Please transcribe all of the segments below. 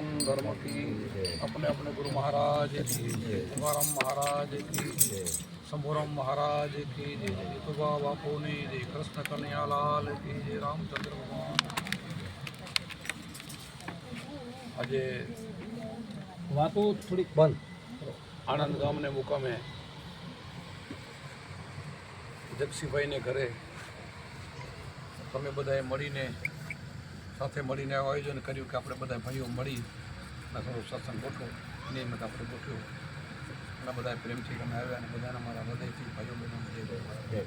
सनातन धर्म की अपने अपने गुरु महाराज की तुकाराम महाराज की शंभुराम महाराज की जय तुबा बापूनी जय कृष्ण कन्हैयालाल की जय रामचंद्र भगवान આજે વાતો થોડીક બંધ આણંદ ગામને મુકામે જગસીભાઈને ઘરે તમે બધાએ મળીને સાથે મળીને આયોજન કર્યું કે આપણે બધા ભાઈઓ મળી અને થોડો સત્સંગ ગોઠવો. નિયમિત આપણે ગોઠવ્યો. અને બધા પ્રેમથી તમે આવ્યા અને બધાના મારા હૃદયથી ભાઈઓ બહેનો જય.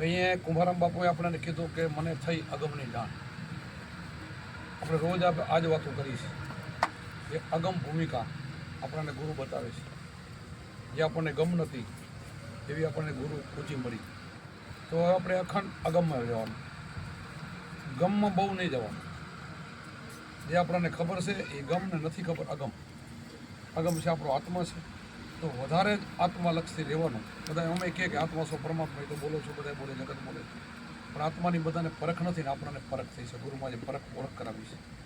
અહીંયા કુંભારામ બાપુએ આપણને કીધું કે મને થઈ અગમની જાણ. આપણે રોજ આપણે આ જ વાતો કરી છે એ અગમ ભૂમિકા આપણને ગુરુ બતાવે છે. જે આપણને ગમ નથી એવી આપણને ગુરુ પૂછી મળી. તો આપણે અખંડ અગમમાં જવાનું ગમમાં બહુ નહીં જવાનું. જે આપણને ખબર છે, એ ગમને નથી ખબર, અગમ. અગમ છે આપણો આત્મા છે. તો વધારે જ આત્માલક્ષથી રહેવાનું. બધા અમે કહે કે આત્મા છો પરમાત્મા તો બોલો છો બધા બોલે, જગત બોલે. છે પણ આત્માની બધાને પરખ નથી ને આપણને પરખ થઈ છે. ગુરુમાં જે પરખ ઓળખ કરાવી છે.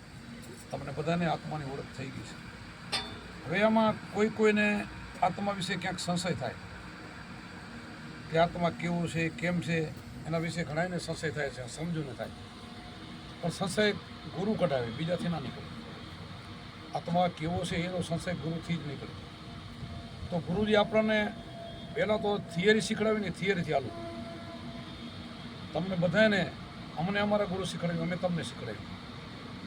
તમને બધાને આત્માની ઓળખ થઈ ગઈ છે. હવે આમાં કોઈ કોઈને આત્મા વિશે ક્યાંક સંશય થાય. કે આત્મા કેવું છે, કેમ છે, એના વિશે ઘણાને સંશય થાય છે સમજુ ન થાય. પણ સંશય ગુરુ કઢાવે, બીજાથી ના નીકળે. આત્મા કેવો છે એનો સંશય ગુરુથી જ નીકળે. તો ગુરુજી આપણને પહેલાં તો થિયરી શીખડાવીને થિયરીથી હાલું તમને બધાને અમને અમારા ગુરુ શીખડાવ્યું, અમે તમને શીખડાવ્યું.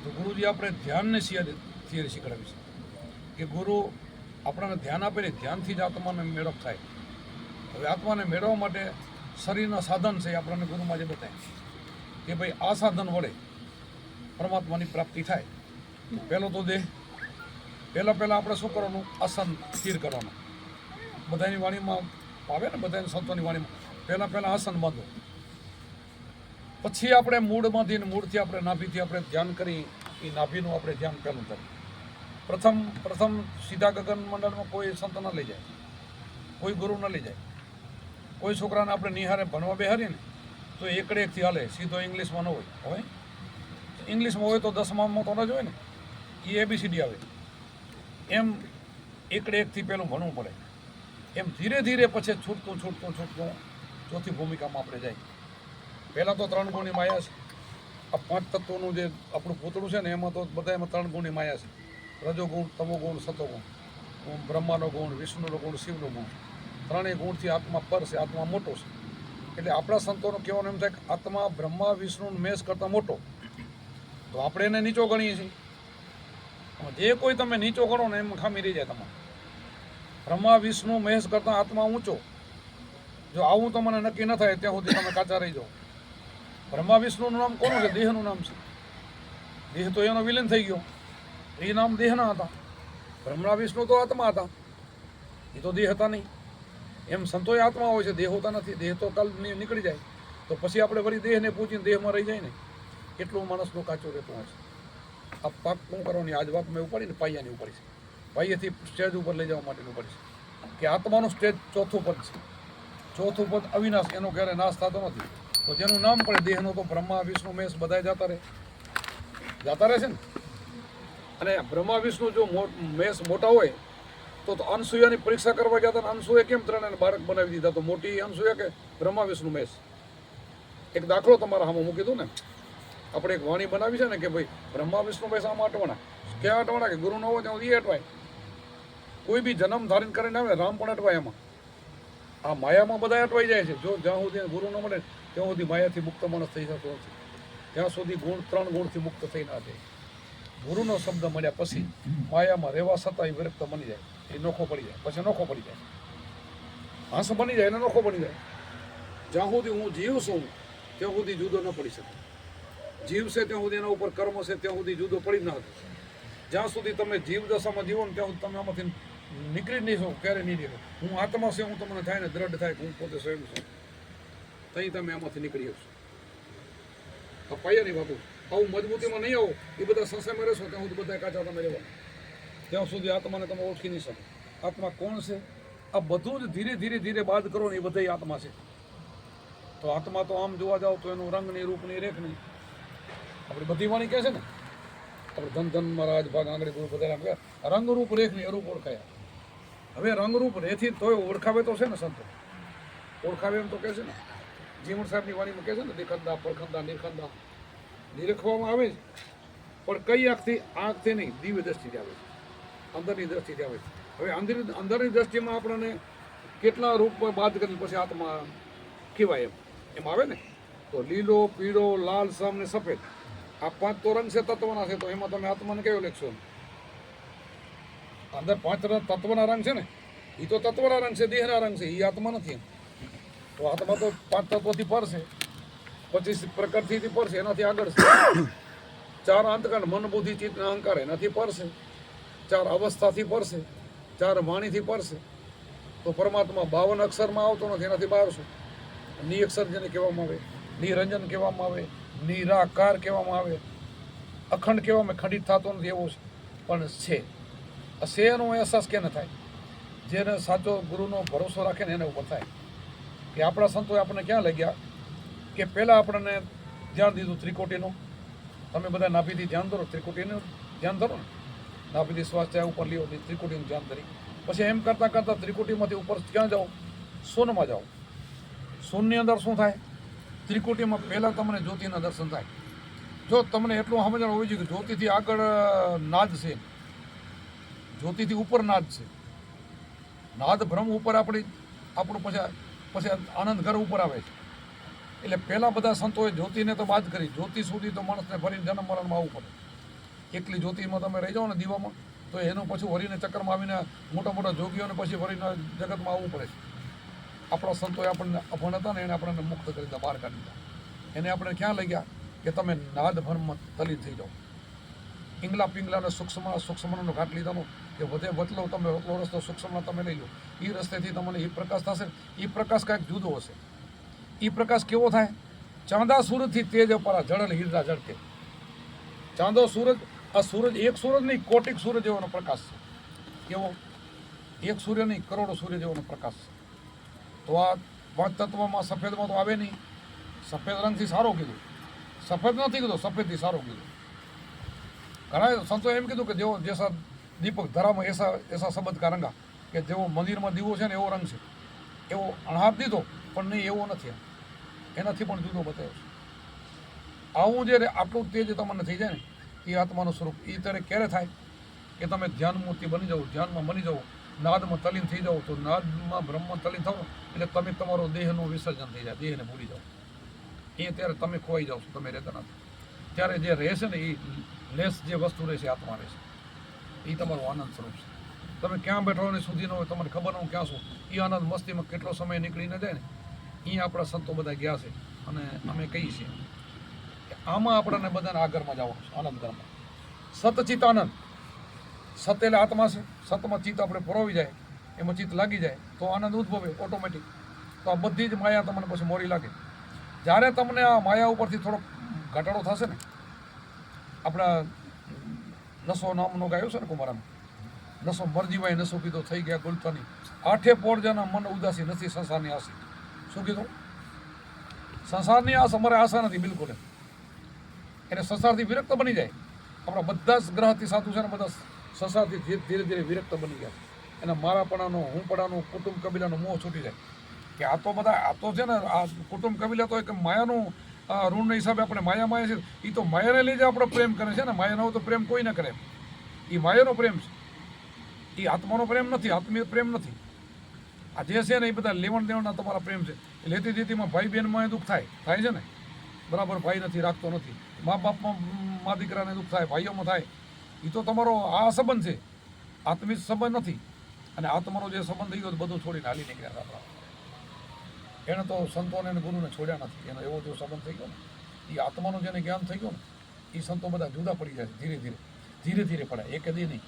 તો ગુરુજી આપણે ધ્યાનને થિયરી શીખડાવી છે? કે ગુરુ આપણને ધ્યાન આપે ને ધ્યાનથી જ આત્માને મેળવ થાય. હવે આત્માને મેળવવા માટે શરીરના સાધન છે એ આપણને ગુરુમાં જે બતાવે કે ભાઈ આ સાધન વડે પરમાત્માની પ્રાપ્તિ થાય પહેલો તો દેહ, પહેલાં પહેલાં આપણે શું કરવાનું? આસન સ્થિર કરવાનું. બધાની વાણીમાં આવે ને, બધાની સંતોની વાણીમાં, પહેલાં પહેલાં આસન બાંધો. પછી આપણે મૂળમાંથી મૂળથી આપણે નાભીથી આપણે ધ્યાન કરી, એ નાભીનું આપણે ધ્યાન પહેલું કરીએ. પ્રથમ પ્રથમ સીધા ગગન મંડળમાં કોઈ સંત ન લઈ જાય. કોઈ ગુરુ ન લઈ જાય. કોઈ છોકરાને આપણે નિહારે ભણવા બેહારીએ ને, તો એકડે એકથી હાલે, સીધો ઇંગ્લિશમાં ન હોય. હોય ઇંગ્લિશમાં હોય તો દસમામાં તો ન જ હોય ને, એ એબીસીડી આવે. એમ એકડે એકથી પહેલું ભણવું પડે. એમ ધીરે ધીરે પછી છૂટતું છૂટતું છૂટતું ચોથી ભૂમિકામાં આપણે જાય. પહેલાં તો ત્રણ ગુણી માયા છે. આ પાંચ તત્વોનું જે આપણું પૂતળું છે ને, એમાં તો બધા એમાં ત્રણ ગુણી માયા છે. રજોગુણ, તમોગુણ, સતોગુણ. ગુણ બ્રહ્માનો ગુણ, વિષ્ણુનો ગુણ, શિવનો ગુણ. ત્રણેય ગુણથી આત્મા પર છે, આત્મા મોટો છે. એટલે આપણા સંતોનો કહેવાનું એમ થાય કે આત્મા, બ્રહ્મા વિષ્ણુ મેષ કરતાં મોટો. તો આપણે એને નીચો ગણીએ છીએ. જે કોઈ તમે નીચો ગણો ને એમ ખામી રહી જાય તમારે. બ્રહ્મા, વિષ્ણુ, મહેશ કરતાં આત્મા ઊંચો. જો આવું તમને નક્કી ન થાય ત્યાં સુધી તમે કાચા રહી જાઓ. બ્રહ્મા, વિષ્ણુનું નામ કોનું છે? દેહનું નામ છે. દેહ તો એનો વિલીન થઈ ગયો. એ નામ દેહના હતા. બ્રહ્મા, વિષ્ણુ તો આત્મા હતા. એ તો દેહ હતા નહીં. એમ સંતોય આત્મા હોય છે. દેહ હોતા નથી. દેહ તો કાલ નીકળી જાય. તો પછી આપણે વળી દેહને પૂછીને દેહમાં રહી જાય ને. એટલું માણસનું કાચું રહેતું હોય છે. આ પાક શું કરવાની? આજ વાત મેં ઉપાડીને પાયાની ઉપાડી છે. પાયાથી સ્ટેજ ઉપર લઈ જવા માટેની ઉપાડી છે. કે આત્માનું સ્ટેજ ચોથું પદ છે. ચોથું પદ અવિનાશ, એનો ક્યારે નાશ થતો નથી. તો જેનું નામ પડે દેહનો, તો બ્રહ્મા, વિષ્ણુ મહેશ બધા જતા રહે. જતા રહે છે ને? અને બ્રહ્મા, વિષ્ણુ જો મો- મહેશ મોટા હોય, તો અનસૂયાની પરીક્ષા કરવા ગયા હતા અનસૂએ કેમ ત્રણેયને બાળક બનાવી દીધા? તો મોટી અનસૂયા કે બ્રહ્મા, વિષ્ણુ મહેશ એક દાખલો તમારા સામે મૂકી દઉં ને. આપણે એક વાણી બનાવી છે ને કે ભાઈ બ્રહ્મા વિષ્ણુ ભાઈ સામે અટવાના ક્યાં અટવાના કે ગુરુ ન હોય ત્યાં સુધી અટવાય કોઈ બી જન્મ ધારણ કરીને આવે, રામ પણ અટવાય એમાં આ માયામાં બધા અટવાઈ જાય છે. જો જ્યાં સુધી ગુરુ ન મળે, ત્યાં સુધી માયાથી મુક્ત માણસ થઈ શકતો નથી. ત્યાં સુધી ગુણ, ત્રણ ગુણથી મુક્ત થઈ ના જાય. ગુરુનો શબ્દ મળ્યા પછી માયામાં રહેવા છતાં એ વિરક્ત બની જાય. એ નોખો પડી જાય. પછી નોખો પડી જાય. હાંસ બની જાય એને નોખો પડી જાય. જ્યાં સુધી હું જીવ છું, ત્યાં સુધી જુદો ન પડી શકે. જીવ છે ત્યાં સુધી એના ઉપર કર્મ છે ત્યાં સુધી જુદો પડી ના શકે. જ્યાં સુધી તમે જીવ દશામાં જીવો ને ત્યાં સુધી તમે આમાંથી નીકળી નહીં શકો ક્યારે નહીં નીકળો. હું આત્મા છે, હું તમને થાય ને દ્રઢ થાય હું પોતે સ્વયં છું. તઈ તમે આમાંથી નીકળી શકશો આ પાયાની વાતો. આવું મજબૂતીમાં નહીં આવો. એ બધા સંશયમાં રહેશો, ત્યાં સુધી બધા કાચા તમે રહેવા. ત્યાં સુધી આત્માને તમે ઓળખી નહીં શકો. આત્મા કોણ છે? આ બધું જ ધીરે ધીરે ધીરે બાદ કરો ને એ બધા આત્મા છે. તો આત્મા તો આમ જોવા જાવ તો એનું રંગ નહીં રૂપ નહીં રેખ નહીં આપણી બધી વાણી કહે છે ને, આપણે ધન ધન મહારાજ ભાગ, આંગળી ગુરુ બધા રંગરૂપ રેખની અરૂપ ઓળખાયા. હવે રંગરૂપ રેથી તોય ઓળખાવે તો છે ને સંતો. ઓળખાવે એમ તો કહે છે ને. જીવણ સાહેબની વાણીમાં કહે છે ને દેખંદા પરખંદા નિરખંદા નિરખવામાં આવે છે પણ કઈ આંખથી આંખથી નહીં, દિવ્ય દ્રષ્ટિથી આવે છે. અંદરની દ્રષ્ટિથી આવે છે. હવે અંદર, અંદરની દ્રષ્ટિમાં આપણને કેટલા રૂપ બાદ કરી પછી આત્મા કહેવાય એમ. એમ આવે ને? તો લીલો, પીળો, લાલ, સમ ને સફેદ. આ પાંચ તો રંગ છે તત્વના છે, તો એમાં તમે આત્માને કયો લેખશો? અંદર પાંચ તત્વના રંગ છે ને? એ તો તત્વના રંગ છે, દેહના રંગ છે એ આત્મા નથી તો આત્મા તો પાંચ તત્વથી પર છે, પચીસ પ્રકૃતિથી પર છે, એનાથી આગળ છે. ચાર અંતકાંડ મન, બુદ્ધિ, ચિત્ત અહંકાર, એનાથી પર છે. ચાર અવસ્થાથી પર છે, ચાર વાણીથી પર છે. તો પરમાત્મા બાવન અક્ષરમાં આવતો નથી, એનાથી બહાર છું. ની અક્ષર જેને કહેવામાં આવે, નિરંજન કહેવામાં આવે નિરાકાર કહેવામાં આવે. અખંડ કહેવામાં ખંડિત થતો નથી એવો પણ છે. આ શેનો અહેસાસ કેને થાય? જેને સાચો ગુરુનો ભરોસો રાખે ને એને ઉપર થાય. કે આપણા સંતોએ આપણને ક્યાં લઈ ગયા? કે પહેલાં આપણને ધ્યાન દીધું ત્રિકોટીનું? તમે બધા નાભીથી ધ્યાન ધરો, ત્રિકોટીનું ધ્યાન ધરો ને. નાભીથી શ્વાસ જાય, ઉપર લ્યો ત્રિકોટીનું ધ્યાન ધરી. પછી એમ કરતાં કરતાં ત્રિકોટીમાંથી ઉપર ક્યાં જાઓ? શૂન્યમાં જાઓ. શૂન્ય અંદર શું થાય? ત્રિકોટીમાં પહેલાં તમને જ્યોતિના દર્શન થાય. જો તમને એટલું સમજણ હોવી જોઈએ કે જ્યોતિથી આગળ નાદ છે. જ્યોતિથી ઉપર નાદ છે. નાદ ભ્રમ ઉપર આપણી, આપણું પછી પછી આનંદ ઘર ઉપર આવે છે. એટલે પહેલાં બધા સંતોએ જ્યોતિને તો બાદ કરી. જ્યોતિ સુધી તો માણસને ફરીને જન્મ મરણમાં આવવું પડે. એકલી જ્યોતિમાં તમે રહી જાઓ ને દીવામાં, તો એનું પછી વરીને ચક્કરમાં આવીને મોટા મોટા જોગીઓને પછી ફરીને જગતમાં આવવું પડે છે. આપણા સંતોએ આપણને અભણ હતા ને એને આપણને મુક્ત કરી દીધા બહાર કાઢી દીધા એને આપણે ક્યાં લઈ ગયા? કે તમે નાદ ભરમાં તલીન થઈ જાઓ. ઈંગલા પિંગલાને સૂક્ષ્મ સૂક્ષ્મનો ઘાટ લીધાનો કે વધે બદલો તમે એટલો રસ્તો સૂક્ષ્મમાં તમે લઈ લો. એ રસ્તેથી તમને એ પ્રકાશ થશે. એ પ્રકાશ કાંઈક જુદો હશે. એ પ્રકાશ કેવો થાય? ચાંદા સૂરજથી તેજ અપારા, જળલ હીરા જળકે ચાંદો સૂરજ, આ સૂરજ એક સૂરજ નહીં, કોટિક સૂરજ જેવાનો પ્રકાશ છે. કેવો? એક સૂર્ય નહીં, કરોડો સૂર્ય જેવાનો પ્રકાશ છે. તો આ તત્વમાં સફેદમાં તો આવે નહીં. સફેદ રંગથી સારો કીધું. સફેદ નથી કીધું, સફેદથી સારો કીધું. ઘણા સંતો એમ કીધું કે જેવો જેસા દીપક ધરામાં એસા એસા શબ્દ કા રંગા, કે જેવો મંદિરમાં દીવો છે ને એવો રંગ છે. એવો અણહાર દીધો, પણ નહીં, એવો નથી. એનાથી પણ જુદો બતાવ્યો છે. આવું જે આટલું તેજ તમને થઈ જાય ને, એ આત્માનું સ્વરૂપ એ ત્યારે ક્યારે થાય? કે તમે ધ્યાન મૂર્તિ બની જાઓ, ધ્યાનમાં બની જાઓ નાદમાં તલીન થઈ જાઓ તો નાદમાં બ્રહ્મમાં તલીન થાઓ એટલે તમે તમારો દેહનું વિસર્જન થઈ જાય, દેહને ભૂલી જાઓ. એ ત્યારે તમે ખોવાઈ જાઓ છો, તમે રહેતા નથી. ત્યારે જે રહેશે ને એ લેસ જે વસ્તુ રહેશે આત્મા રહેશે એ તમારો આનંદ સ્વરૂપ છે. તમે ક્યાં બેઠો ને સુધી ન હોય તમને ખબર ન ક્યાં છું. એ આનંદ મસ્તીમાં કેટલો સમય નીકળી ન જાય ને, એ આપણા સંતો બધા ગયા છે અને અમે કહીએ છીએ આમાં આપણને બધાને આ ઘરમાં જવાનું છે, આનંદ ઘરમાં સતચિત આનંદ સત એટલે આત્મા છે. સતમાં ચિત્ત આપણે પરોવી જાય, એમાં ચિત્ત લાગી જાય, તો આનંદ ઉદ્ભવે ઓટોમેટિક તો આ બધી જ માયા તમને પછી મોડી લાગે. જ્યારે તમને આ માયા ઉપરથી થોડોક ઘટાડો થશે ને, આપણા નસો નામનો ગાયો છે ને કુમારામાં નસો મરજીવાય નસો કીધો થઈ ગયા ગુલતાની આઠે પોરજાના મન ઉદાસી નથી, સંસારની આશી. શું કીધું? સંસારની આશ અમારે આશા નથી, બિલકુલ. એને સંસારથી વિરક્ત બની જાય. આપણા બધા જ ગ્રહથી સાધુ છે ને બધા સંસારથી ધીરે ધીરે વિરક્ત બની ગયા. અને મારાપણાનો, હુંપણાનો, કુટુંબ કબીલાનો મોહ છૂટી જાય. કે આ તો બધા આ તો છે ને, આ કુટુંબ કબીલા તો એક માયાનું ઋણના હિસાબે આપણે માયા માયા છે. એ તો માયાને લીધે આપણો પ્રેમ કરે છે ને. માયા ન હોય તો પ્રેમ કોઈ ન કરે. એ માયાનો પ્રેમ છે. એ આત્માનો પ્રેમ નથી, આત્મીય પ્રેમ નથી. આ જે છે ને એ બધા લેવણ દેવણના તમારા પ્રેમ છે. એ લેતી દેતીમાં ભાઈ બહેનમાં દુઃખ થાય. થાય છે ને? બરાબર, ભાઈ નથી, રાખતો નથી. મા બાપમાં મા દીકરાને દુઃખ થાય, ભાઈઓમાં થાય. એ તો તમારો આ સંબંધ છે. આત્મિક સંબંધ નથી. અને આ તમારો જે સંબંધ થઈ ગયો બધું છોડીને હાલી નીકળ્યા હતા એણે તો સંતોને અને ગુરુને છોડ્યા નથી. એનો એવો જો સંબંધ થઈ ગયો ને એ આત્માનું જેને જ્ઞાન થઈ ગયું ને એ સંતો બધા જુદા પડી જાય ધીરે ધીરે. ધીરે ધીરે પડે એક દી નહીં.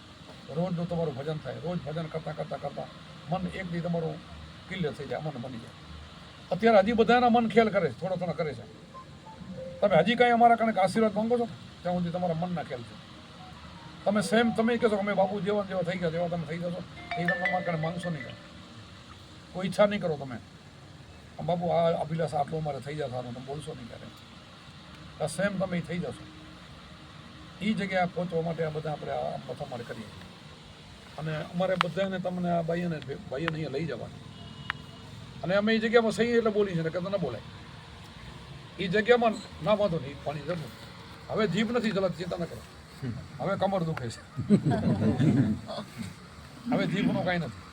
રોજનું તમારું ભજન થાય, રોજ ભજન કરતાં કરતાં કરતાં મન એક દી તમારું કિલ્ય થઈ જાય, મન બની જાય. અત્યારે હજી બધાના મન ખેલ કરે છે, થોડો થોડો કરે છે. તમે હજી કાંઈ અમારા કારણે આશીર્વાદ માંગો છો? ત્યાં સુધી તમારા મનના ખેલ છે. તમે સેમ તમે કહેશો અમે બાપુ જેવા જેવા થઈ ગયા, જેવા તમે થઈ જશો, એ તમે અમારા કારણે માનશો નહીં કાંઈ. ઈચ્છા નહીં કરો તમે. બાપુ, આ અભિલાષ આટલો અમારે થઈ જશે તમે બોલશો નહીં ક્યારે સેમ તમે થઈ જશો. એ જગ્યાએ પહોંચવા માટે આ બધા આપણે આ મથામણ કરીએ. અને અમારે બધાને તમને આ ભાઈને ભાઈને અહીંયા લઈ જવાની. અને અમે એ જગ્યામાં સહી એટલે બોલી છે કે ન બોલાય. એ જગ્યામાં ના વાંધો નહીં, પાણી જરૂર. હવે જીભ નથી ચલાતી, ચિંતા ન કરો. હવે કમર દુખે છે. હવે જીભનું કાંઈ નથી.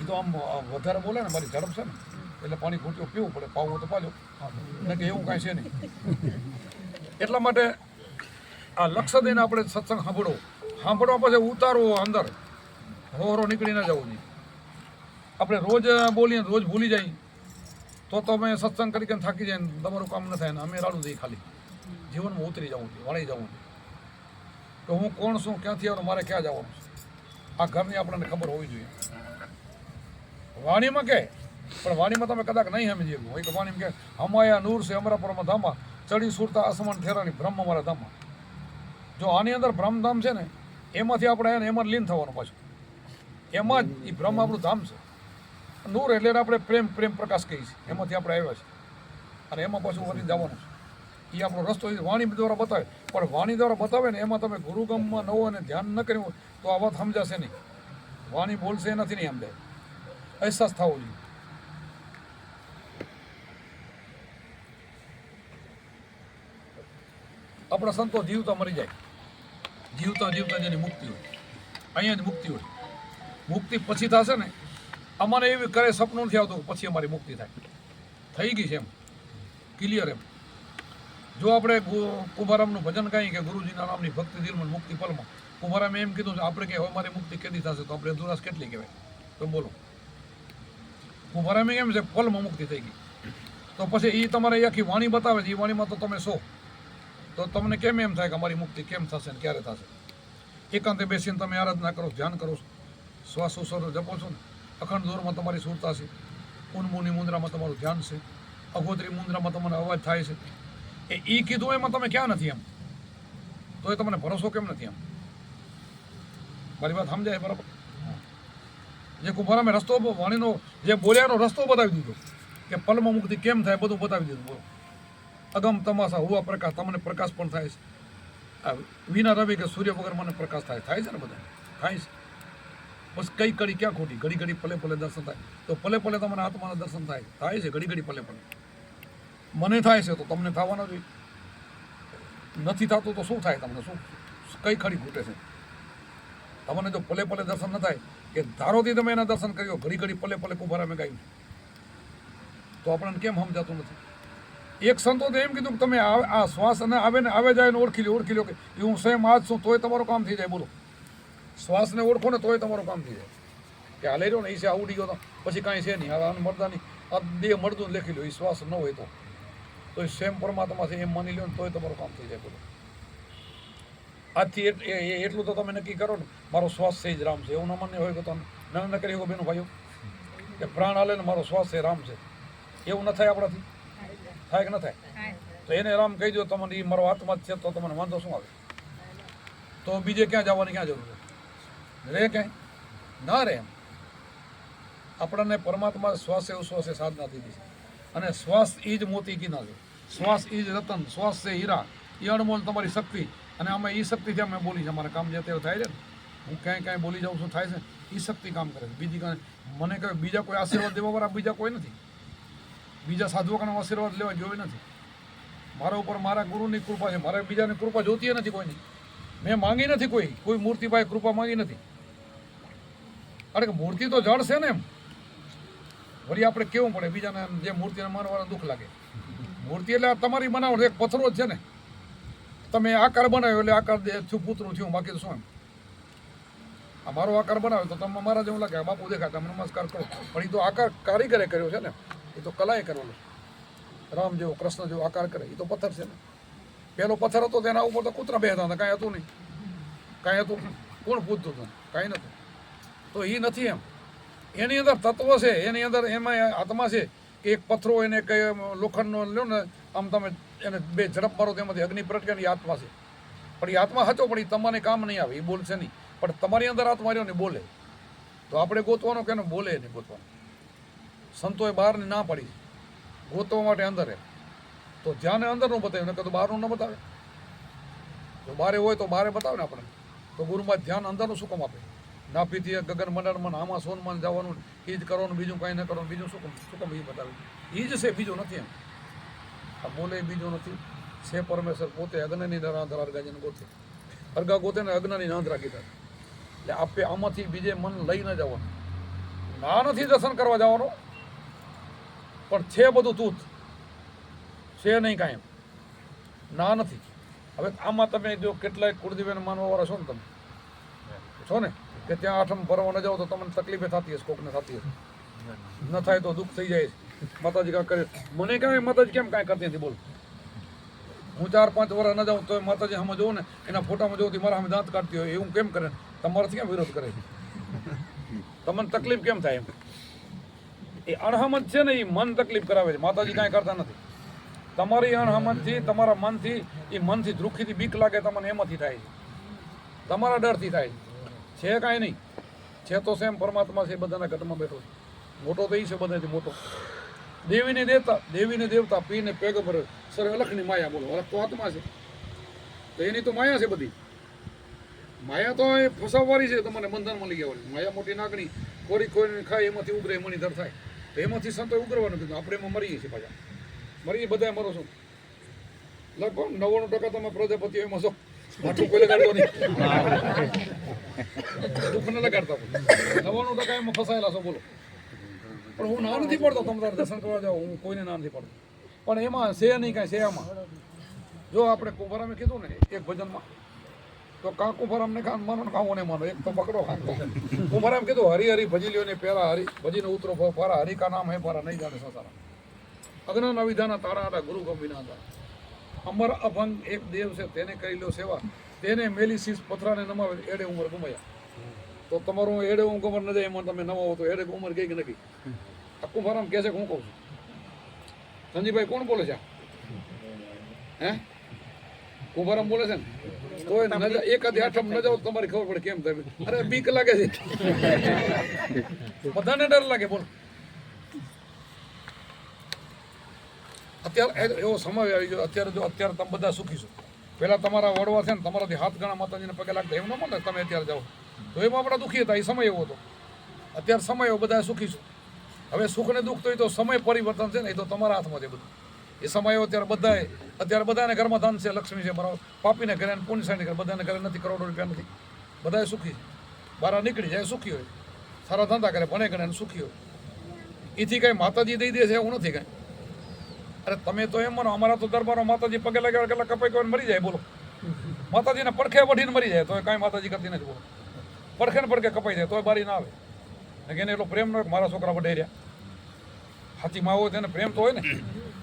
એ તો આમ વધારે બોલે ને, મારી ઝડપ છે ને, એટલે પાણી ઘૂંટ્યો પીવું પડે પાવો તો પાજો કે એવું કાંઈ છે નહીં. એટલા માટે આ લક્ષ્ય દઈને આપણે સત્સંગ સાંભળો સાંભળવા પછી ઉતારવો અંદર. રોહરો નીકળી ના જવું નહીં. આપણે રોજ બોલીએ રોજ ભૂલી જાય. તો તમે સત્સંગ કરીને થાકી જાય ને, તમારું કામ ન થાય ને, અમે રાડું દઈએ ખાલી. જીવનમાં ઉતરી જવું જોઈએ વળી જવું છે તો હું કોણ છું, ક્યાંથી આવવાનું મારે ક્યાં જવાનું આ ઘરની આપણને ખબર હોવી જોઈએ. વાણીમાં કે, પણ વાણીમાં તમે કદાચ નહીં સમજી શકો. હોય કે વાણીમાં કે, હમાયા નૂર છે અમરાપુરમાં ધામા, ચડી સુરતા આસમાન ઠેરાની બ્રહ્મ મારા ધામા. જો આની અંદર બ્રહ્મધામ છે ને, એમાંથી આપણે એને, એમાં લીન થવાનું પાછું. એમાં જ એ બ્રહ્મ આપણું ધામ છે. નૂર એટલે આપણે પ્રેમ પ્રેમ પ્રકાશ કહીએ છીએ. એમાંથી આપણે આવ્યા છે અને એમાં પાછું વળી જવાનું છે. એ આપણો રસ્તો વાણી દ્વારા બતાવે. પણ વાણી દ્વારા બતાવે ને એમાં તમે ગુરુગમમાં નવો અને ધ્યાન ન કર્યું તો આ વાત સમજાશે નહીં. વાણી બોલશે એનાથી નહીં સમજાય. અહેસાસ થવો જોઈએ. આપણા સંતો જીવતા મરી જાય. જીવતા જીવતા જેની મુક્તિ હોય. અહીંયા જ મુક્તિ હોય. મુક્તિ પછી થશે ને, અમારે એવી કરે સપનું નથી આવતું પછી અમારી મુક્તિ થાય. થઈ ગઈ છે એમ. ક્લિયર એમ. જો આપણે કુંભારામનું ભજન ગાઈએ કે ગુરુજીના નામની ભક્તિ દિલમાં મુક્તિ પલમાં, કુંભારામે એમ કીધું છે, આપણે કે હવે મારી મુક્તિ કેદી થશે તો આપણે અધુરાશ કેટલી કહેવાય? તો બોલો. કુંભારામે એમ છે, પલમાં મુક્તિ થઈ ગઈ. તો પછી એ તમારે આખી વાણી બતાવે છે એ વાણીમાં તો તમે સો તો તમને કેમ એમ થાય કે અમારી મુક્તિ કેમ થશે ને ક્યારે થશે? એકાંતે બેસીને તમે આરાધના કરો, ધ્યાન કરો શ્વાસ ઉશ્વાસ જપો છો ને. અખંડ દોરમાં તમારી સુરતા છે. ઉનમુની મુદ્રામાં તમારું ધ્યાન છે. અગોતરી મુદ્રામાં તમને અવાજ થાય છે. એ એ કીધું એમાં તમે ક્યાં નથી એમ? તો એ તમને ભરોસો કેમ નથી એમ? મારી વાત સમજાય, બરાબર? જે કુંભારામે રસ્તો વાણીનો જે બોલ્યાનો રસ્તો બતાવી દીધો. કે પલમાં મુક્તિ કેમ થાય બધું બતાવી દીધું, બોલો. અગમ, તમાશા, હુવા, પ્રકાશ, તમને પ્રકાશ પણ થાય છે. વિના રવિ કે સૂર્ય વગર મને પ્રકાશ થાય. થાય છે ને બધા? થાય છે. બસ કઈ કડી ક્યાં ખોટી? ઘડી ઘડી પલે પલે દર્શન થાય. તો પલે પલે તમને આત્માના દર્શન થાય. થાય છે, ઘડી ઘડી પલે પલે. મને થાય છે તો તમને થવાનો નથી નથી થતું તો શું થાય તમને? શું કઈ ખડી ખૂટે છે? તમને જો પલે પલે દર્શન ન થાય, કે ધારોથી તમે એના દર્શન કર્યો, ઘડી ઘડી પલે પલે કુંભારા મેં ગાયું. તો આપણને કેમ સમજાતું નથી? એક સંતો તો એમ કીધું કે તમે આ આ શ્વાસ અને આવે ને આવે જાય ને ઓળખી લો ઓળખી લો કે હું સ્વયં આજ છું, તોય તમારું કામ થઈ જાય, બોલો. શ્વાસને ઓળખો ને તોય તમારું કામ થઈ જાય. કે હાલે રહ્યો ને એ છે આવડી ગયો તો પછી કાંઈ છે નહીં. હવે આનું મરદાની આ દેહ મળતું લખી લો એ શ્વાસ ન હોય તો. તો એ સ્વયં પરમાત્મા એમ માની લો ને તોય તમારું કામ થઈ જાય બોલો એટ- એ- એટલું તો તમે નક્કી કરો ને, મારો શ્વાસ છે જ રામ છે. એવું ન માન્ય હોય તો તમે ન કરી શકો બેનો ભાઈઓ. કે પ્રાણ હાલે ને મારો શ્વાસ છે રામ છે. એવું ન થાય આપણાથી? થાય કે ન થાય? તો એને રામ કહી દો તમને એ મારો આત્મા જ છે, તો તમને વાંધો શું આવે? તો બીજે ક્યાં જવાની ક્યાં જરૂર છે? રે ક્યાંય? ના રે એમ. આપણને પરમાત્મા શ્વાસે ઉશ્વાસે સાધના દીધી છે. અને શ્વાસ એ જ મોતી કીધા છે શ્વાસ એ જ રતન, શ્વાસ છે હીરા. એ અણમોલ તમારી શક્તિ. અને અમે એ શક્તિથી અમે બોલી છે, અમારા કામ જે તે થાય છે હું ક્યાંય ક્યાંય બોલી જાઉં છું, થાય છે એ શક્તિ કામ કરે છે. બીજી કાંઈ, મને કહે, બીજા કોઈ આશીર્વાદ દેવા વાળા બીજા કોઈ નથી. બીજા સાધુઓ કાનો આશીર્વાદ લેવા જોઈ નથી. મારા ઉપર મારા ગુરુની કૃપા છે. મારે બીજાની કૃપા જોતી નથી કોઈની. મેં માંગી નથી કોઈ. કોઈ મૂર્તિ પાસે કૃપા માંગી નથી. અરે કે મૂર્તિ તો જળ છે ને એમ. વળી આપણે કેવું પડે? બીજાને જે મૂર્તિને મારવાના દુઃખ લાગે. મૂર્તિ એટલે તમારી બનાવટ એક પથ્થરો જ છે ને. તમે આકાર બનાવ્યો એટલે આકાર થયું પૂતરું થયું, બાકી શું આ મારો આકાર બનાવ્યો તો તમે મારા જેવું લાગે બાપુ દેખાય, તમે નમસ્કાર કરો. પણ એ તો આકાર કારીગરે કર્યો છે ને. એ તો કલાએ કરેલો રામ જેવો, કૃષ્ણ જેવો આકાર કરે એ તો પથ્થર છે ને. પહેલો પથ્થર હતો તેના ઉપર તો કૂતરા બેહતા હતા, કાંઈ હતું નહીં. કાંઈ હતું, કોણ પૂછતું હતું? કાંઈ નહોતું. તો એ નથી એમ. એની અંદર તત્વ છે, એની અંદર એમાં આત્મા છે. એક પથરો એને કઈ લોખંડનો લ્યો ને, આમ તમે એને બે ઝડપ મારો તેમાંથી અગ્નિ પ્રગટે એની આત્મા છે. પણ એ આત્મા હતો, પણ એ તમારે કામ નહીં આવે, એ બોલશે નહીં. પણ તમારી અંદર આત્મા રહ્યો ને બોલે. તો આપણે ગોતવાનો કે બોલે નહીં ગોતવાનો? સંતોએ બહારની ના પાડી. ગોતવા માટે અંદર એમ. તો જ્યાં અંદરનું બતાવ્યું ને કદું બહારનું ન બતાવે. જો બારે હોય તો બારે બતાવે ને આપણે તો ગુરુમાં ધ્યાન અંદરનું શું કામ આપે? નાભીથી ગગન મંડળમાં આમાં સોનમાં જવાનું એ જ કરવાનું, બીજું કાંઈ ન કરવાનું, બીજું શું શું કામ એ બતાવે? એ જ છે, બીજું નથી એમ. આ બોલે બીજું નથી. છે પરમેશ્વર પોતે અગ્નિની ધરા અર્ગાજીને ગાજીને ગોતે. અર્ગા ગોતે ને અગ્નિની રાખી દે. એટલે આપે આમાંથી બીજે મન લઈ ન જવાનું. ના નથી દર્શન કરવા જવાનું. પણ છે બધું તૂત છે નહીં કાંઈ ના નથી. હવે આમાં તમે જો કેટલાય કુળદેવીને માનવાવાળા છો ને તમે? છો ને? કે ત્યાં આઠમ ભરવા ન જાઓ તો તમને તકલીફે થતી હશે, કોકને થતી હશે. ન થાય તો દુઃખ થઈ જાય. માતાજી કાંઈ કરે. મને કાંઈ, માતાજી કેમ કાંઈ કરતી નથી? બોલ. હું ચાર પાંચ વર્ષ ન જાઉં તો માતાજી સામે જોઉં ને, એના ફોટામાં જોઉં મારા સામે દાંત કાઢતી હોય, એવું કેમ કરે? તમારાથી કેમ વિરોધ કરે? તમને તકલીફ કેમ થાય એમ? એ અણહમત છે ને એ મન તકલીફ કરાવે છે. માતાજી કાંઈ કરતા નથી. તમારી અણહમતથી તમારા મનથી એ મનથી દુઃખીથી બીક લાગે, તમને એમાંથી થાય છે. તમારા ડરથી થાય છે. છે કાંઈ નહીં. છે તો સેમ પરમાત્મા છે, બધાના ઘટમાં બેઠો છે. મોટો તો એ છે બધાથી મોટો. દેવીને દેવતા દેવીને દેવતા પીને પેગંબર સર અલખની માયા બોલો. અલખ તો આત્મા છે. તો એની તો માયા છે બધી. માયા તો એ ફસાવવાળી છે તમને બંધનમાં લઈ આવવાની માયા મોટી નાગણી કોરી કોરીને ખાય, એમાંથી ઉગરે મણીધર થાય. તો એમાંથી સંતો ઉગરવાનું કીધું. આપણે એમાં મરીએ છીએ પાછા. મરીએ બધા મરો છો. લગભગ નવ્વાણું ટકા તમે પ્રજાપતિ એમાં છો. લગાડતા નવ્વાણું ટકા એમાં ફસાયેલા છો, બોલો. પણ હું ના નથી પડતો તમારે દર્શન કરવા જાઉં હું કોઈને ના નથી પડતો. પણ એમાં છે નહીં કાંઈ, છે એમાં જો આપણે કુંભારામે કીધું ને એક ભજનમાં, તો કા કુંભારામને ખાન માનો ને ખાવું માનો, એક તો પકડો ખાન. કુંભારામ કીધું, હરી હરી ભજી લ્યો ને પેરા હરી, ભજીને ઉતરો ફારા, હરી કા નામ હે, ફારા, નહીં જાણે સસારા અગ્નના વિધાના તારા હતા, ગુરુ ગંભીના હતા. અમર અભંગ એક દેવ છે, તેને કરી સેવા. તેને મેલી પથરાને નમાવે, એડે ઉંમર ગુમાયા. તો તમારું એડે ઉંમર ન જાય એમાં તમે નમાવો તો એડે ઉંમર ગઈ કે નથી આ કુંભારામ કહે છે કે હું કહું છું? સંજીભાઈ કોણ બોલે છે હે? કુંભારામ બોલે છે ને? તોય ન જા- એકાદી આઠમ ન જાવ તમારી ખબર પડે કેમ થાય અરે બીક લાગે છે. બધાને ડર લાગે બોલ. અત્યારે એવો સમય આવી ગયો. અત્યારે જો અત્યારે તમે બધા સુખી છો. પહેલાં તમારા વડવા છે ને, તમારાથી હાથ ગણા માતાજીને પગે લાગતા એવું ન મળે તમે અત્યારે જાઓ. તો એમાં આપણા દુઃખી હતા, એ સમય એવો હતો. અત્યારે સમય એવો, બધા સુખી છો. હવે સુખ ને દુઃખ તો એ તો સમય પરિવર્તન છે ને, એ તો તમારા હાથમાં છે બધું. એ સમયો અત્યારે બધાએ અત્યારે બધાને ઘરમાં ધન છે, લક્ષ્મી છે બરાબર પાપીને ઘરે પુણ્યશાળી ઘરે? બધાને ઘરે નથી, કરોડો રૂપિયા નથી. બધાએ સુખી છે. બહાર નીકળી જાય, સુખી હોય. સારા ધંધા કરે, ભણે ગણે સુખી હોય. એથી કાંઈ માતાજી દઈ દે છે, એવું નથી કાંઈ. અરે તમે તો એમ માનો, અમારા તો દરબારો માતાજી પગે લાગ્યા કેટલા કપાઈ કોઈ મરી જાય, બોલો. માતાજીને પડખે વઢીને મરી જાય તો કાંઈ માતાજી કરતી નથી, બોલો. પડખે ને પડખે કપાઈ જાય, તોય બારી ના આવે. ને એને એટલો પ્રેમ ન મારા છોકરા વઢે રહ્યા. હાથી માવો હોય તેને પ્રેમ તો હોય ને.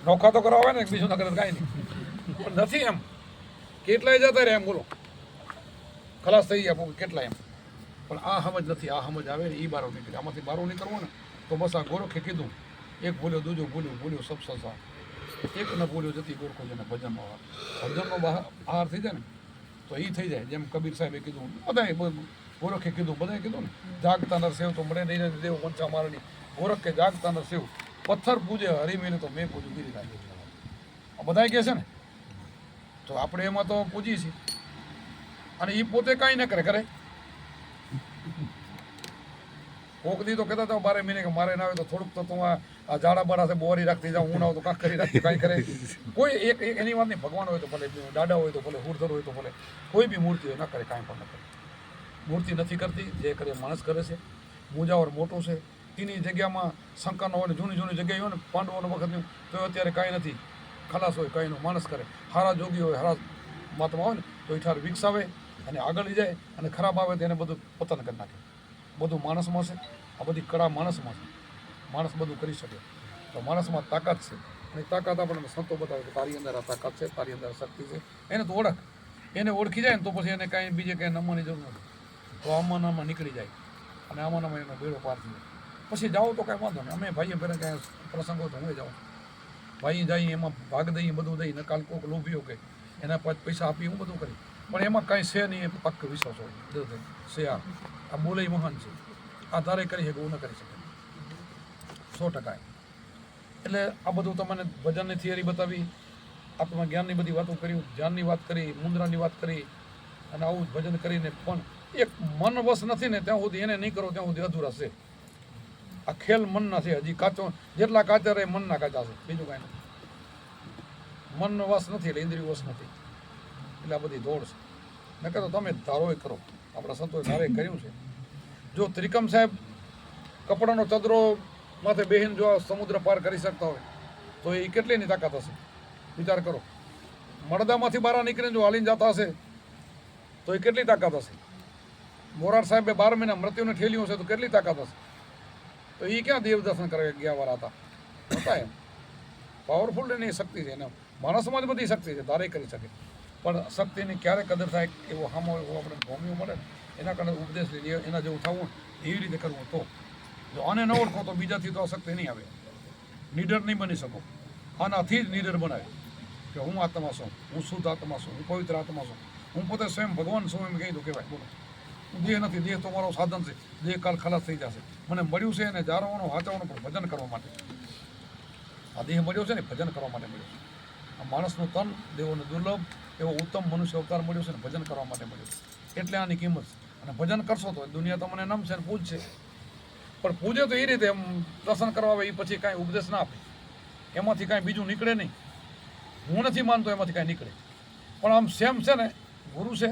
નોખા તો કરાવે ને, બીજું ના કરે કાંઈ નહીં. પણ નથી એમ. કેટલાય જતા રહે એમ, બોલો. ખલાસ થઈ ગયા કેટલા એમ. પણ આ સમજ નથી, આ સમજ આવે ને એ બારો નીકળે. આમાંથી બારો નીકળવું ને, તો બસ આ ગોરખે કીધું. એક ભૂલ્યો, દૂજો ભૂલ્યું ભૂલ્યું, સબ સંસાર. એક ન ભૂલ્યો જતી ગોરખો જેને ભજનનો આહાર ભજનનો બહાર થઈ જાય ને, તો એ થઈ જાય. જેમ કબીર સાહેબે કીધું, બધાએ ગોરખે કીધું, બધાએ કીધું ને, જાગતા નર સેવ તો મળે નહીં દેવ પંચા મારણી. ગોરખ જાગતા નર સેવ, પથ્થર પૂજે, હરી તો મેં પૂજું. ગીરી આ બધાએ કહે છે ને, તો આપણે એમાં તો પૂજીએ છીએ. અને એ પોતે કાંઈ ન કરે કરે? કોક દી તો કહેતા હતા બારે મહિને કે મારે ના આવે તો થોડુંક તો તું આ જાડા બાડા છે, બોરી રાખતી જાઉં હું ના હોય તો કાંક કરી રાખતી કાંઈ કરે. કોઈ એક એની વાત નહીં, ભગવાન હોય તો ભલે દાડા હોય તો ભલે, હુરધર હોય તો ભલે, કોઈ બી મૂર્તિ હોય ના કરે, કાંઈ પણ ન કરે. મૂર્તિ નથી કરતી, જે કરે માણસ કરે છે. મુજાવર મોટો છે. એની જગ્યામાં શંકરનો હોય ને, જૂની જૂની જગ્યાએ હોય ને, પાંડવોનો વખતની તો અત્યારે કાંઈ નથી. ખલાસ હોય, કાંઈનું માણસ કરે. હારા જોગી હોય, હારા માતમાં હોય ને, તો એ ઠાર વિકસાવે અને આગળ જાય અને ખરાબ આવે તો એને બધું પતન કરી નાખે. બધું માણસમાં છે, આ બધી કળા માણસમાં છે. માણસ બધું કરી શકે. તો માણસમાં તાકાત છે. અને તાકાત આપણને સંતો બતાવે કે તારી અંદર આ તાકાત છે, તારી અંદર શક્તિ છે. એને તો ઓળખ. એને ઓળખી જાય ને તો પછી એને કાંઈ બીજે કાંઈ નમવાની જરૂર નથી. તો આમાં આમાં નીકળી જાય. અને આમાં આમાં એનો બેડો પાર થઈ જાય. પછી જાઓ તો કાંઈ વાંધો નહીં. અમે ભાઈએ પહેલાં કાંઈ પ્રસંગ તો હું જાઉં. ભાઈ જઈએ એમાં ભાગ દઈએ બધું દઈ, નકાલ કોક લોભીઓ કે, એના પાછ પૈસા આપી, હું બધું કરી. પણ એમાં કાંઈ છે નહીં, એ પક્ક વિશ્વાસ હોય. છે આ. આ બોલે મહાન છે. આ ધારે કરી શકે, ન કરી શકે. સો ટકા. એટલે આ બધું તમને ભજનની થિયરી બતાવી. આત્મજ્ઞાનની બધી વાતો કરી ધ્યાનની વાત કરી, મુંદ્રાની વાત કરી, અને આવું ભજન કરીને પણ એક મન વશ નથી ને ત્યાં સુધી એને નહીં કરો, ત્યાં સુધી અધૂરા છે. આ ખેલ મનના છે. હજી કાચો, જેટલા કાચા રહે મનના કાચા છે. બીજું કાંઈ નથી. મન વશ નથી એટલે ઇન્દ્રિય વશ નથી. એટલે આ બધી દોડ છે. નકર તો તમે ધારો કરો. આપણા સંતોએ ધારે કર્યું છે. જો ત્રિકમ સાહેબ કપડાનો ચદરો માથે બેહીને જો સમુદ્ર પાર કરી શકતા હોય, તો એ કેટલીની તાકાત હશે? વિચાર કરો. મળદામાંથી બહાર નીકળીને જો હાલીને જતા હશે, તો એ કેટલી તાકાત હશે? મોરાર સાહેબે બાર મહિના મૃત્યુને ઠેલ્યું હશે તો કેટલી તાકાત હશે? તો એ ક્યાં દેવ દર્શન કરે ગયા વાળા હતા? હતા એમ. પાવરફુલ એની શક્તિ છે, એને માણસમાં જ બધી શક્તિ છે, ધારે કરી શકે. પણ શક્તિની ક્યારે કદર થાય એવો હામો, એવો આપણે ભૂમિઓ મળે એના કારણે ઉપદેશ લઈએ, એના જેવું થવું એવી રીતે કરવું તો. જો આને ન ઓળખો તો બીજાથી તો આ શક્તિ નહીં આવે. નીડર નહીં બની શકો. આનાથી જ નીડર બનાવે. કે હું આત્મા છું, હું શુદ્ધ આત્મા છું, હું પવિત્ર આત્મા છું. હું પોતે સ્વયં ભગવાન છું એમ કહી દઉં કહેવાય. બોલો. દેહ નથી, દેહ તો મારો સાધન છે. દેહ કાલ ખલાસ થઈ જશે. મને મળ્યું છે એને જાળવવાનું હાચવવાનું પણ ભજન કરવા માટે. આ દેહ મળ્યો છે ને ભજન કરવા માટે મળ્યો આ માણસનું તન દેવોને દુર્લભ એવો ઉત્તમ મનુષ્ય અવતાર મળ્યો છે ને ભજન કરવા માટે મળ્યો છે. એટલે આની કિંમત અને ભજન કરશો તો દુનિયા તમને નમશે ને પૂજશે પણ પૂજે તો એ રીતે દર્શન કરવા આવે, એ પછી કાંઈ ઉપદેશ ના આપે. એમાંથી કાંઈ બીજું નીકળે નહીં. હું નથી માનતો એમાંથી કાંઈ નીકળે. પણ આમ સેમ છે ને, ગુરુ છે,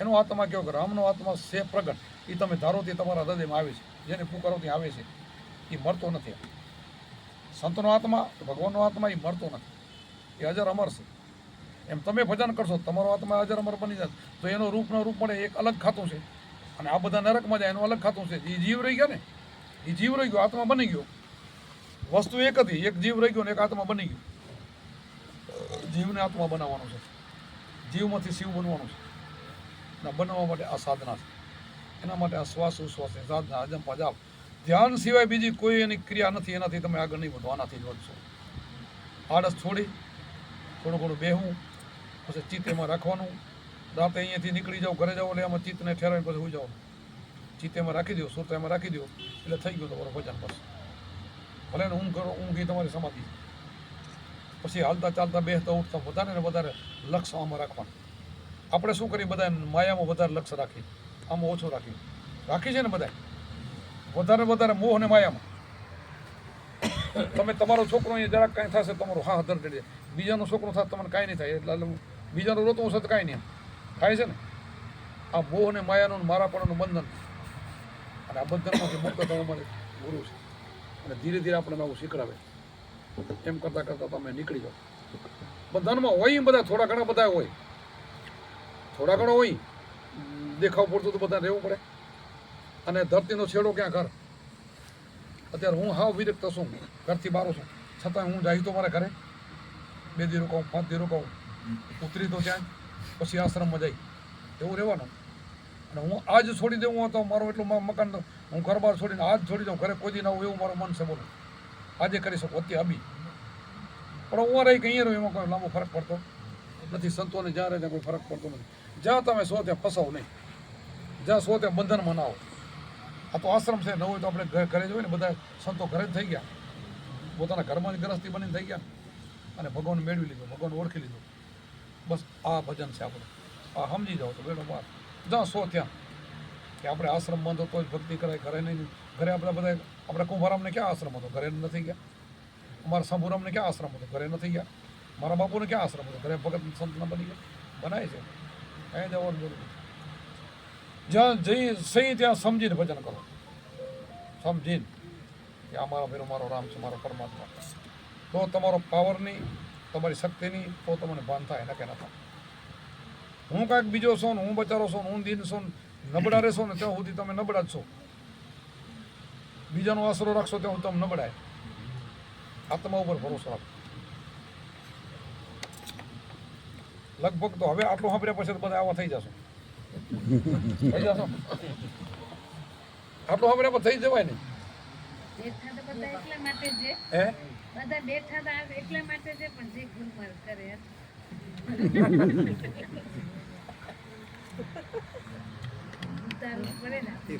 એનો આત્મા કેવો કે રામનો આત્મા સે પ્રગટ. એ તમે ધારો તે તમારા હૃદયમાં આવે છે. જેને પુકારો આવે છે એ મળતો નથી. સંતનો આત્મા, ભગવાનનો આત્મા એ મરતો નથી. એ અજર અમર છે. એમ તમે ભજન કરશો, તમારો આત્મા હાજર અમર બની જાય તો એનો રૂપનો રૂપ મળે એક અલગ ખાતું છે. અને આ બધા નરકમાં જાય, એનું અલગ ખાતું છે. એ જીવ રહી ગયા ને એ જીવ રહી ગયો, આત્મા બની ગયો. વસ્તુ એક હતી, એક જીવ રહી ગયો ને એક આત્મા બની ગયો. જીવને આત્મા બનાવવાનો છે. જીવમાંથી શિવ બનવાનું છે. ના, બનાવવા માટે આ સાધના છે. એના માટે આ શ્વાસ ઉશ્વાસ છે. સાધના અજમ પજાબ ધ્યાન સિવાય બીજી કોઈ એની ક્રિયા નથી. એનાથી તમે આગળ નહીં વધો, આનાથી જ વધશો. આળસ છોડી, થોડું ઘણું બેહવું પછી ચિત્ત એમાં રાખવાનું. રાતે અહીંયાથી નીકળી જાઓ, ઘરે જાઓ એટલે એમાં ચિત્તને ઠેરાવીને પછી હોઈ જાઓ. ચિત્ત એમાં રાખી દો સુરત એમાં રાખી દો એટલે થઈ ગયું તમારું ભજન બસ. ભલે ને ઊંઘ કરો, ઊંઘ તમારી સમાધિ પછી હાલતા ચાલતા બેસતા ઉઠતા વધારે ને વધારે લક્ષ્ય આમાં રાખવાનું. આપણે શું કરીએ બધા માયામાં વધારે લક્ષ્ય રાખી આમાં ઓછું રાખી રાખી છે ને બધા વધારે વધારે મોહ અને માયામાં. તમે તમારો છોકરો અહીંયા જરાક કાંઈ થશે તમારું હા દર બીજાનો છોકરો થાય તમને કાંઈ નહીં થાય. એટલે બીજાનો રોતો હું સતકાય નહીં. થાય છે ને? આ મોહ અને માયાનું મારાપણાનું બંધન. અને આ બંધનમાંથી મુક્ત થવા માટે ગુરુ છે. અને ધીરે ધીરે આપણે આવું શીખડાવે. એમ કરતાં કરતાં તમે નીકળી જાઓ. બંધનમાં હોય એમ બધા, થોડા ઘણા બધા હોય. થોડા ઘણા હોય. દેખાવ પૂરતું તો બધા રહેવું પડે. અને ધરતીનો છેડો ક્યાં ઘર? અત્યારે હું હાવ વિરક્ત છું. ઘરથી બારો છું. છતાં હું જાય તો મારા ઘરે. બે દી રોકાવું પાંચ દી રોકાવું ઉતરી તો ત્યાં પછી આશ્રમમાં જાય. એવું રહેવાનું. અને હું આજ છોડી દેવું તો મારું એટલું મકાન હું ઘર બહાર છોડીને આજ છોડી દઉં, ઘરે કોઈ દિન આવું એવું મારું મન છે બોલો. આજે કરી શકું, અત્યારે અભી પણ હું રહી કે અહીંયા રહું, એમાં કોઈ લાંબો ફરક પડતો નથી. સંતોને જ્યાં રહે કોઈ ફરક પડતો નથી. જ્યાં તમે સો ત્યાં ફસાવો નહીં. જ્યાં સો ત્યાં બંધનમાં ના આવો. આ તો આશ્રમ છે, ન હોય તો આપણે ઘરે જ હોય ને બધા સંતો ઘરે જ થઈ ગયા. પોતાના ઘરમાં જ ગ્રસ્તી બનીને થઈ ગયા. અને ભગવાન મેળવી લીધો, ભગવાન ઓળખી લીધો. બસ આ ભજન છે આપણું. આ સમજી જાઓ તો બેનો બાર જ્યાં સો ત્યાં. કે આપણે આશ્રમ બંધ હતો જ ભક્તિ કરાય, ઘરે નહીં. ઘરે આપણે બધા આપણે કુંભારામને ક્યાં આશ્રમ હતો? ઘરે નથી ગયા. અમારા શંભુરામને ક્યાં આશ્રમ હતો? ઘરે નથી ગયા. મારા બાપુને ક્યાં આશ્રમ હતો? ઘરે ભગત સંતના બની ગયા. બનાય છે. કાંઈ જવાનું જરૂર જ્યાં જઈ, સહી ત્યાં સમજીને ભજન કરો. સમજીને. કે આ મારો મારો રામ છે, મારો પરમાત્મા. તો તમારો પાવરની તમારી શક્તિની તો તમને ભાન થાય, એના કે ના થાય. હું કાંઈક બીજો છો ને હું બચારો છો હું દિન છો નબળા રહેશો ને ત્યાં સુધી તમે નબળા જ છો. બીજાનો આશરો રાખશો ત્યાં હું તમે નબળાય. આત્મા ઉપર ભરોસો રાખો. લગભગ તો હવે આટલું સાંભળ્યા પછી બધા આવા થઈ જશો. થઈ જશો? આટલું સાંભળ્યા પછી થઈ જવાય ને?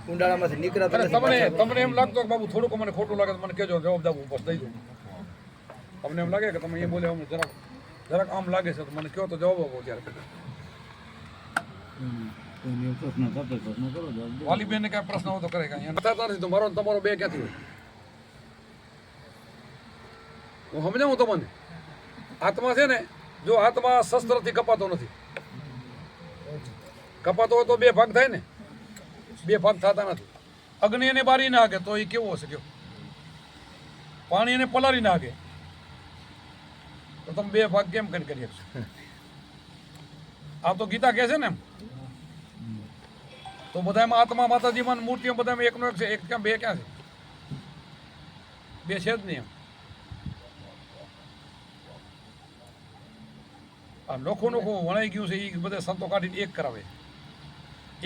કુંડાળામાંથી નીકળ્યા અને તો નથી તમને તમને એમ લાગતો બાબુ થોડુંક મને ખોટું લાગે મને કહેજો જવાબ દાબું બસ દઈ દઉં તમને એમ લાગે કે તમે એ બોલે અમને જરાક જરાક આમ લાગે છે તો મને કહો તો જવાબ આપો ત્યારે. વાલીબેન. વાલીબેનને કાંઈ પ્રશ્ન હોય તો કરે કાંઈ એને થતા નથી તો મારો ને તમારો બે ક્યાંથી હોય? હું સમજાવું તમને? આત્મા છે ને, જો આત્મા શસ્ત્રથી કપાતો નથી. કપાતો હોય તો બે ભાગ થાય ને? બે ભાગ થતા નથી. અગ્નિ એને બારી નાખે, તો એ કેવો હશે કેવો પાણી એને પલારી નાખે. તો તમે બે ભાગ કેમ કરી કરી શકશો? આ તો ગીતા કહે છે ને એમ. તો બધામાં આત્મા માતાજીમાં મૂર્તિઓ બધામાં એકનો એક છે. એક ક્યાં, બે ક્યાં છે? બે છે જ નહીં એમ. આ નોખું નોખું વણાઈ ગયું છે એ બધા સંતો કાઢીને એક કરાવે.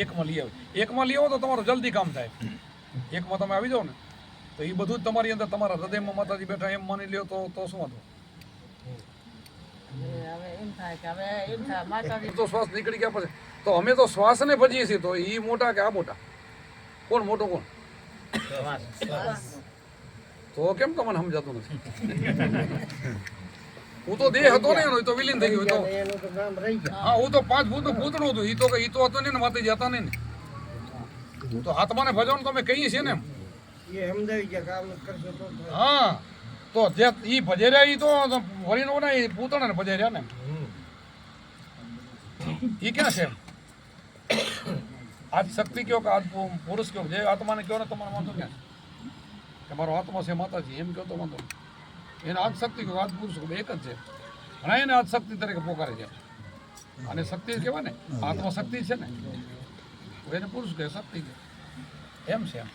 એકમાં લઈ આવે. એકમાં લઈ આવો તો તમારું જલ્દી કામ થાય. એકમાં તમે આવી જાઓ ને તો એ બધું જ તમારી અંદર તમારા હૃદયમાં માતાજી બેઠા એમ માની લ્યો તો તો શું વાંધો? હવે એમ થાય હવે એમ તો શ્વાસ નીકળી ગયા પછી. તો અમે તો શ્વાસને ભજીએ છીએ તો એ મોટા કે આ મોટા? કોણ મોટો કોણ? તો કેમ તમને સમજાતું નથી? હું તો દેહ હતો ને એનો એ તો વિલીન થઈ ગયો તો. હા હું તો પાંચ ભૂત પૂતળું હતું એ તો ઈ તો હતો ને ને માતાજી હતા નહીં ને. તો આત્માને ભજવાનું તો અમે કહીએ છીએ ને એમ. હા તો જે ઈ ભજેર્યા ઈ તો વરીનો ને ભજે રહ્યા ભજેર્યા ને ઈ ક્યાં છે આજ શક્તિ કયો કે આજ પુરુષ કયો? જે આત્માને કયો ને તમારો વાંધો ક્યાં છે? કે મારો આત્મા છે માતાજી એમ કહો તો વાંધો નહીં. એને આદશક્તિ શક્તિ કયો આજ પુરુષ એક જ છે. અને એને આદશક્તિ તરીકે પોકારે છે. અને શક્તિ કહેવાય ને આત્મા શક્તિ છે ને એને પુરુષ કહે શક્તિ કહે એમ છે એમ.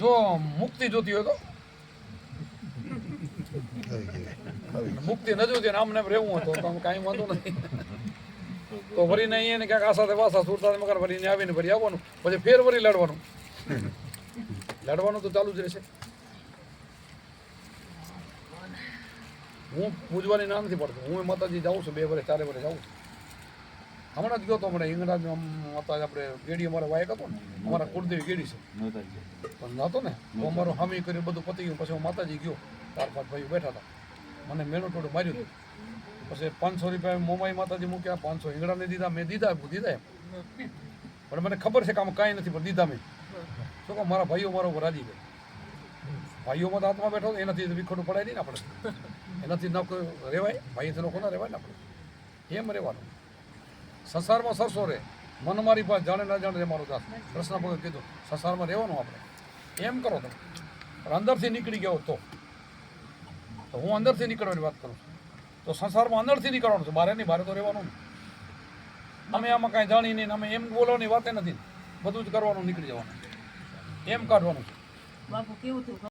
જો મુક્તિ જોતી હોય તો? મુક્તિ ન જોતી ને રહેવું હોય તો કાંઈ વાંધો નથી. તો વરીને અહીંયા ને ક્યાંક સાથે વાસા સુરતા મકાન વરીને આવીને ફરી આવવાનું, પછી ફેર વરી લડવાનું. લડવાનું તો ચાલુ જ રહેશે. હું પૂજવાની ના નથી પડતો. હું માતાજી જાઉં છું બે વર્ષ ચારે વર્ષ જાઉં છું. હમણાં જ ગયો તો હમણાં હિંગળાજ માતા આપણે ગેડી અમારા વાયક હતો ને અમારા કુળદેવી ગેડી છે. પણ નહોતો ને. હું અમારો હામી કર્યું બધું પતી ગયું પછી હું માતાજી ગયો. ચાર પાંચ ભાઈઓ બેઠા હતા. મને મેળું ટોળું માર્યું હતું પછી પાંચસો રૂપિયા મોમાઈ માતાજી મૂક્યા પાંચસો ઈંગડાને દીધા મેં દીધા દીધા એમ. પણ મને ખબર છે કે આમાં કાંઈ નથી પણ દીધા મેં. શું કહો મારા ભાઈઓ મારા રાજી ગયા ભાઈઓમાં તો હાથમાં બેઠો એનાથી વિખોટું પડાય નહીં ને આપણે. એનાથી ન રહેવાય, ભાઈથી લોકો ના રહેવાય ને આપણે. એમ રહેવાનું? સંસારમાં સરસો રહે. મન મારી પાસે જાણે ના જાણે મારો દાસ. કૃષ્ણ ભગત કીધું, સંસારમાં રહેવાનું આપણે. એમ કરો તમે. પણ અંદરથી નીકળી ગયો તો. તો હું અંદરથી નીકળવાની વાત કરું છું. તો સંસારમાં અંદરથી નીકળવાનું છે. બારે નહીં, બારે તો રહેવાનું અમે આમાં કાંઈ જાણી નહીં અમે એમ બોલવાની વાતે નથી. બધું જ કરવાનું, નીકળી જવાનું. એમ કાઢવાનું છે.